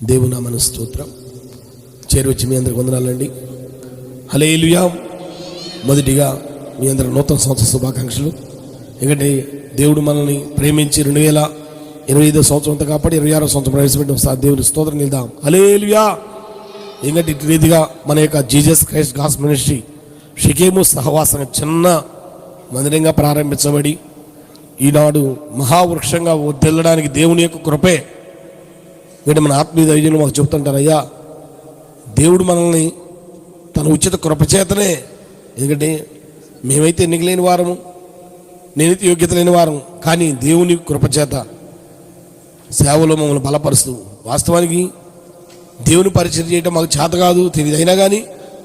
దేవునామన స్తోత్రం. చేరువచ్చి మీ అందరికి వందనాలండి. హలేలుయా మొదటిగా మీ అందరి నూతన సంవత్సర శుభాకాంక్షలు. ఎందుకంటే దేవుడు మనల్ని ప్రేమించి రెండు వేల ఇరవై ఐదో సంవత్సరం అంతా కాబట్టి ఇరవై ఆరో సంవత్సరం ప్రవేశపెట్టిన సార్ దేవుని స్తోత్రం నిల్దాం హలేలుయా ఎందుకంటే ఇటు రీతిగా మన యొక్క జీజస్ క్రైస్ట్ గాస్ మినిస్ట్రీ షికేము సహవాసం చిన్న మందిరంగా ప్రారంభించబడి ఈనాడు మహావృక్షంగా తెల్లడానికి దేవుని యొక్క కృపే ఎందుకంటే మన ఆత్మీయ దైర్యంలో మాకు చెప్తుంటారు అయ్యా దేవుడు మనల్ని తన ఉచిత కృపచేతనే ఎందుకంటే మేమైతే ఎన్నికలేని వారము నేనైతే యోగ్యత లేని వారం కానీ దేవుని కృపచేత సేవలో మమ్మల్ని బలపరుస్తూ వాస్తవానికి దేవుని పరిచయం చేయటం మాకు చేత కాదు తెలియదు అయినా కానీ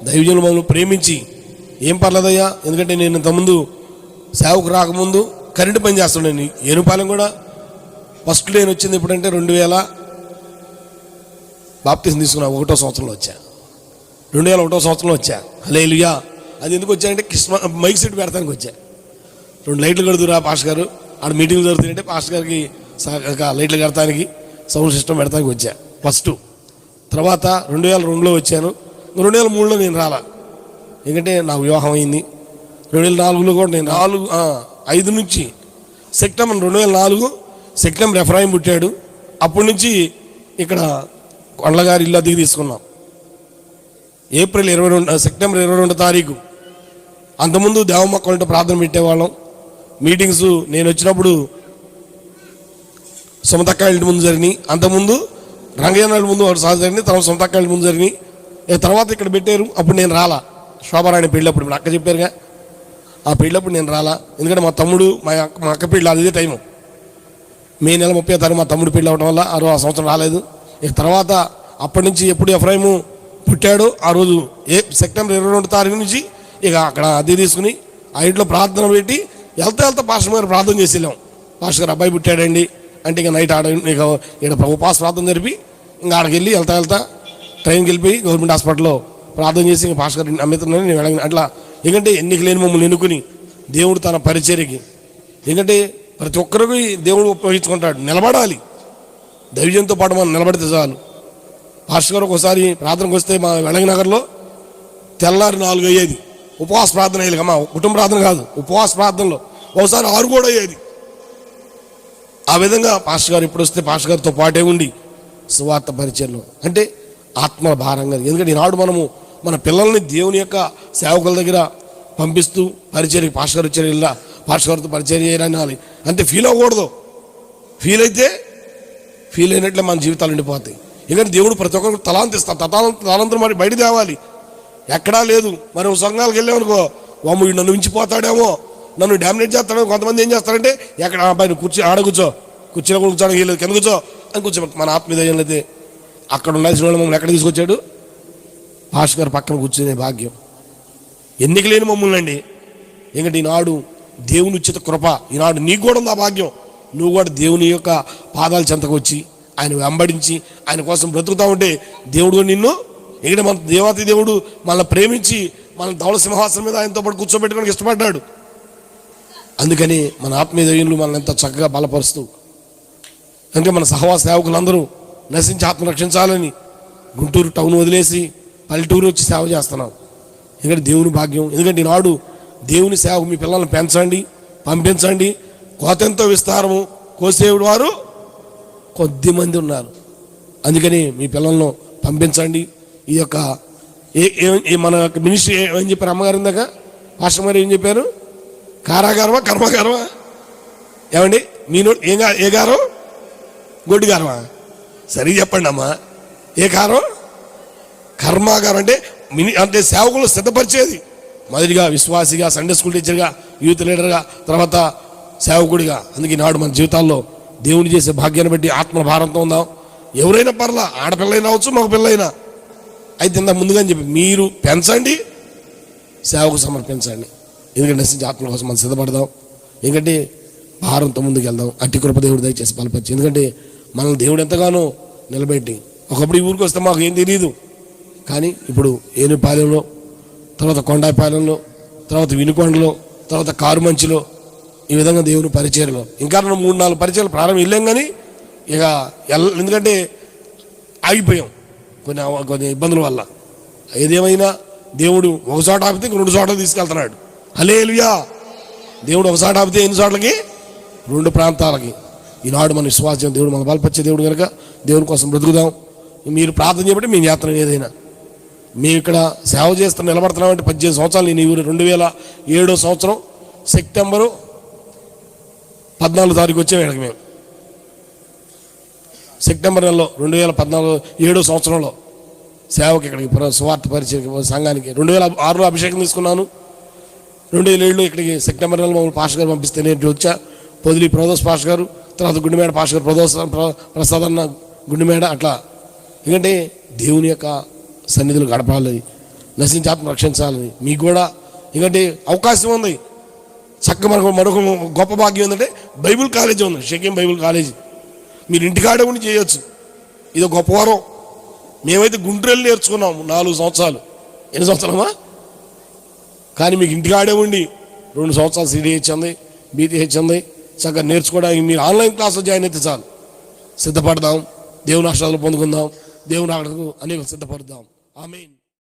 దైవజనులు మమ్మల్ని ప్రేమించి ఏం పర్లేదయ్యా? ఎందుకంటే నేను ఇంతకుముందు సేవకు రాకముందు కరెంటు పని చేస్తున్నాను ఏనుపాలెం కూడా ఫస్ట్ నేను వచ్చింది ఎప్పుడంటే రెండు వేల బాప్తిజం తీసుకున్నా ఒకటో సంవత్సరంలో వచ్చా. రెండు వేల ఒకటో సంవత్సరంలో వచ్చా. హలేలుయా అది ఎందుకు వచ్చానంటే క్రిస్మ మైక్ సెట్ పెడతానికి వచ్చా. రెండు లైట్లు కడుతురా పాస్టర్ గారు. ఆడ మీటింగ్లు జరుగుతుంటే పాస్టర్ గారికి లైట్లు కడతానికి సౌండ్ సిస్టమ్ పెడతానికి వచ్చా. ఫస్ట్. తర్వాత రెండు వేల రెండులో వచ్చాను. రెండు వేల మూడులో నేను రాలా. ఎందుకంటే నాకు వివాహం అయింది. రెండు వేల నాలుగులో కూడా నేను నాలుగు ఐదు నుంచి సెప్టెంబర్ రెండు వేల నాలుగు సెప్టెంబర్ ఎఫ్రాయిం పుట్టాడు. అప్పటి నుంచి ఇక్కడ కొండలగారి ఇల్లు అద్దెకి తీసుకున్నాం. ఏప్రిల్ ఇరవై రెండు సెప్టెంబర్ ఇరవై రెండు తారీఖు. అంతకుముందు దేవమక్కలంటే ప్రార్థన పెట్టేవాళ్ళం. మీటింగ్స్ నేను వచ్చినప్పుడు సొంతక్క ఇంటి ముందు జరిగినాయి. అంతకుముందు రంగయ్య ముందు ఒకటి సార్ జరిగింది తర్వాత సొంతక్క ఇంటి ముందు జరిగినాయి. తర్వాత ఇక్కడ పెట్టారు అప్పుడు నేను రాలా. శోభారాయణ పెళ్ళప్పుడు ఇప్పుడు అక్క చెప్పారుగా. ఆ పెళ్ళప్పుడు నేను రాలా. ఎందుకంటే మా తమ్ముడు మా అక్క మా అక్క పెళ్ళి అదే టైము. మే నెల ముప్పై తారీఖు మా తమ్ముడు పెళ్ళి అవడం వల్ల ఆ రోజు ఆ సంవత్సరం రాలేదు. ఇక తర్వాత అప్పటి నుంచి ఎప్పుడు ఎఫ్రాయిము పుట్టాడో ఆ రోజు ఏ సెప్టెంబర్ ఇరవై రెండు తారీఖు నుంచి ఇక అక్కడ అది తీసుకుని ఆ ఇంట్లో ప్రార్థన పెట్టి వెళ్తా వెళ్తా పాస్టర్ గారు ప్రార్థన చేసి వెళ్ళాం. పాస్టర్ గారు అబ్బాయి పుట్టాడండి. అంటే ఇక నైట్ ఆడ ఇక ఇక్కడ ఉపాస ప్రార్థన జరిపి ఇంకా ఆడకి వెళ్ళి వెళ్తా వెళ్తా ట్రైన్కి వెళ్ళిపోయి గవర్నమెంట్ హాస్పిటల్లో ప్రార్థన చేసి ఇంకా పాస్టర్ గారు అమ్మితున్నాను నేను వెళ్ళను అట్లా ఎందుకంటే ఎన్నిక లేని మమ్మల్ని ఎన్నుకుని దేవుడు తన పరిచర్యకి. ఎందుకంటే ప్రతి ఒక్కరికి దేవుడు ఉపయోగించుకుంటాడు. నిలబడాలి. ధైర్యంతో పాటు మనం నిలబడితే చాలు. పాస్టర్ గారు ఒకసారి ప్రార్థనకు వస్తే మా వెళంగి నగర్లో తెల్లారి నాలుగు అయ్యేది. ఉపవాస ప్రార్థన అయ్యేది అమ్మా కుటుంబ ప్రార్థన కాదు. ఉపవాస ప్రార్థనలో ఒకసారి ఆరు కూడా అయ్యేది. ఆ విధంగా పాస్టర్ గారు ఇప్పుడు వస్తే పాస్టర్ గారితో పాటే ఉండి సువార్త పరిచయంలో. అంటే ఆత్మ భారంగా ఎందుకంటే ఈనాడు మనము మన పిల్లల్ని దేవుని యొక్క సేవకుల దగ్గర పంపిస్తూ పరిచర్య పాస్టర్ గారు వచ్చారు ఇలా పాస్టర్ గారితో పరిచయం చేయాలని అంతే ఫీల్ అవ్వకూడదు. ఫీల్ అయితే ఫీల్ అయినట్లే మన జీవితాలు ఉండిపోతాయి. ఎందుకంటే దేవుడు ప్రతి ఒక్కరికి తలాంతిస్తాడు తలాంతరం మరి బయట తేవాలి. ఎక్కడా లేదు. మరి సంఘాలకు వెళ్ళామనుకో వాము నన్ను ఉంచిపోతాడేమో నన్ను డామినేట్ చేస్తాడేమో కొంతమంది ఏం చేస్తారంటే ఎక్కడ అబ్బాయి కూర్చో ఆడ కూర్చో కూర్చుని కూర్చోడానికి వెళ్ళదు కింద కూర్చో అని కూర్చో మన ఆత్మీయ అయితే అక్కడ ఉండాల్సిన వాళ్ళు మమ్మల్ని ఎక్కడ తీసుకొచ్చాడు? భాష గారు పక్కన కూర్చునే భాగ్యం. ఎన్నిక లేని మమ్మల్ని అండి. ఎందుకంటే ఈనాడు దేవుని ఉచిత కృప ఈనాడు నీకు కూడా ఉంది ఆ భాగ్యం. నువ్వు కూడా దేవుని యొక్క పాదాల చెంతకు వచ్చి ఆయన వెంబడించి ఆయన కోసం బ్రతుకుతా ఉంటే దేవుడు నిన్ను ఎందుకంటే మన దేవాతి దేవుడు మనల్ని ప్రేమించి మన ధవల సింహాసనం మీద ఆయనతో పాటు కూర్చోబెట్టుకోవడానికి ఇష్టపడ్డాడు. అందుకని మన ఆత్మీయ దయ్యులు మనల్ని ఎంత చక్కగా బలపరుస్తూ అందుకే మన సహవాస సేవకులందరూ నశించి ఆత్మ రక్షించాలని గుంటూరు టౌన్ వదిలేసి పల్లెటూరు వచ్చి సేవ చేస్తున్నాం. ఎందుకంటే దేవుని భాగ్యం. ఎందుకంటే ఈనాడు దేవుని సేవ మీ పిల్లల్ని పెంచండి పంపించండి కోతెంతో విస్తారము కోసేవుడు వారు? కొద్ది మంది ఉన్నారు. అందుకని మీ పిల్లలను పంపించండి. ఈ యొక్క ఏ ఏ- మన యొక్క మినిస్ట్రీ ఏ- ఏం చెప్పారు అమ్మగారు ఇందాక? పాస్టర్ గారు ఏం చెప్పారు? కారాగారమా కర్మగారమా ఏమండి? మీ నో ఏ గారం? గొడ్డు గారమా? సరిగా చెప్పండి అమ్మా. ఏ కారం కర్మాగారం అంటే మిని అంటే సేవకులు సిద్ధపరిచేది. మొదటిగా విశ్వాసిగా సండే స్కూల్ టీచర్గా యూత్ లీడర్గా తర్వాత సేవకుడిగా. అందుకే నాడు మన జీవితాల్లో దేవుని చేసే భాగ్యాన్ని బట్టి ఆత్మ భారంతో ఉందాం ఎవరైనా పర్లా ఆడపిల్లైనా అవచ్చు మగ పిల్లైనా అయితే ఇంత ముందుగా చెప్పి మీరు పెంచండి సేవకు సమర్పించండి. ఎందుకంటే నశించి ఆత్మ కోసం మనం సిద్ధపడదాం. ఎందుకంటే భారంతో ముందుకు వెళ్దాం. అట్టి కృప దేవుడు దయచేసి బలపరిచి. ఎందుకంటే మనల్ని దేవుడు ఎంతగానో నిలబెట్టి. ఒకప్పుడు ఈ ఊరికి వస్తే మాకు ఏం తెలియదు కానీ ఇప్పుడు ఏనుపాలెంలో తర్వాత కొండాపాలెంలో తర్వాత వినుకొండలో తర్వాత కారుమంచిలో ఈ విధంగా దేవుని పరిచయలో. ఇంకా రెండు మూడు నాలుగు పరిచయాలు ప్రారంభం వెళ్ళాం కానీ ఇక ఎల్ ఎందుకంటే ఆగిపోయాం కొన్ని కొన్ని ఇబ్బందుల వల్ల. ఏదేమైనా దేవుడు ఒక చోట ఆపితే ఇంక రెండు చోట్ల తీసుకెళ్తున్నాడు. హలేలుయా దేవుడు ఒక చోట ఆపితే ఎన్ని చోట్లకి? రెండు ప్రాంతాలకి. ఈనాడు మన విశ్వాసం దేవుడు మన బలపరిచే దేవుడు కనుక దేవుని కోసం బ్రతుకుదాం. మీరు ప్రార్థన చేయబట్టి మేము యాత్ర ఏదైనా. మేము ఇక్కడ సేవ చేస్తున్న నిలబడుతున్నామంటే పద్దెనిమిది సంవత్సరాలు నేను రెండు వేల ఏడో సంవత్సరం సెప్టెంబరు పద్నాలుగు తారీఖు వచ్చాము ఇక్కడికి మేము. సెప్టెంబర్ నెలలో రెండు వేల పద్నాలుగు ఏడో సంవత్సరంలో సేవకి ఇక్కడికి స్వార్థ సువార్త పరిచయ సంఘానికి రెండు వేల ఆరులో అభిషేకం తీసుకున్నాను. రెండు వేల ఏడులో ఇక్కడికి సెప్టెంబర్ నెలలో మమ్మల్ని పాష గారు పంపిస్తే నేను వచ్చా. పొదిలి ప్రదోష్ పాష గారు తర్వాత గుండెమేడ పాష గారు ప్రదోష్ ప్ర- ప్రసాద్ అన్న గుండెమేడ అట్లా. ఎందుకంటే దేవుని యొక్క సన్నిధులు గడపాలి నశించి ఆత్మ రక్షించాలని మీకు కూడా ఎందుకంటే అవకాశం ఉంది. చక్క మనకు మరొక గొప్ప భాగ్యం ఏంటంటే బైబిల్ కాలేజీ ఉంది. షకీం బైబిల్ కాలేజీ. మీరు ఇంటికాడే ఉండి చేయొచ్చు. ఇది గొప్ప వరం. మేమైతే గుంటూరు నేర్చుకున్నాము నాలుగు సంవత్సరాలు. ఎన్ని సంవత్సరాలమా కానీ మీకు ఇంటికాడే ఉండి రెండు సంవత్సరాలు సిడిహెచ్ అంది బీటీహెచ్ అంది చక్కగా నేర్చుకోవడానికి మీరు ఆన్లైన్ క్లాస్లో జాయిన్ అయితే చాలు. సిద్ధపడదాం. దేవుని ఆశ్రాలు పొందుకుందాం. దేవుని ఆటకు అనేక సిద్ధపడదాం. ఆమె